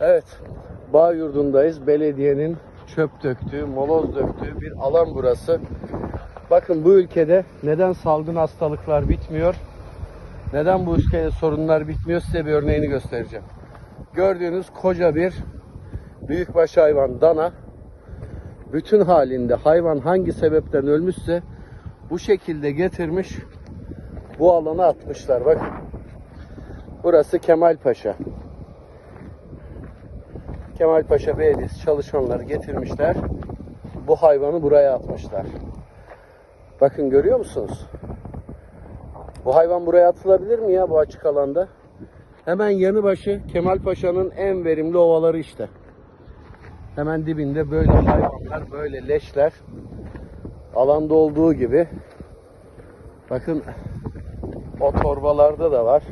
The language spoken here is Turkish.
Evet, bağ yurdundayız. Belediyenin çöp döktüğü, moloz döktüğü bir alan burası. Bakın bu ülkede neden salgın hastalıklar bitmiyor? Neden bu ülkede sorunlar bitmiyor? Size bir örneğini göstereceğim. Gördüğünüz koca bir büyükbaş hayvan dana bütün halinde hayvan hangi sebepten ölmüşse bu şekilde getirmiş bu alana atmışlar. Bakın. Burası Kemal Paşa. Kemal Paşa Belediyesi çalışanları getirmişler. Bu hayvanı buraya atmışlar. Bakın görüyor musunuz? Bu hayvan buraya atılabilir mi ya bu açık alanda? Hemen yanı başı Kemal Paşa'nın en verimli ovaları işte. Hemen dibinde böyle hayvanlar, böyle leşler alanda olduğu gibi. Bakın o torbalarda da var.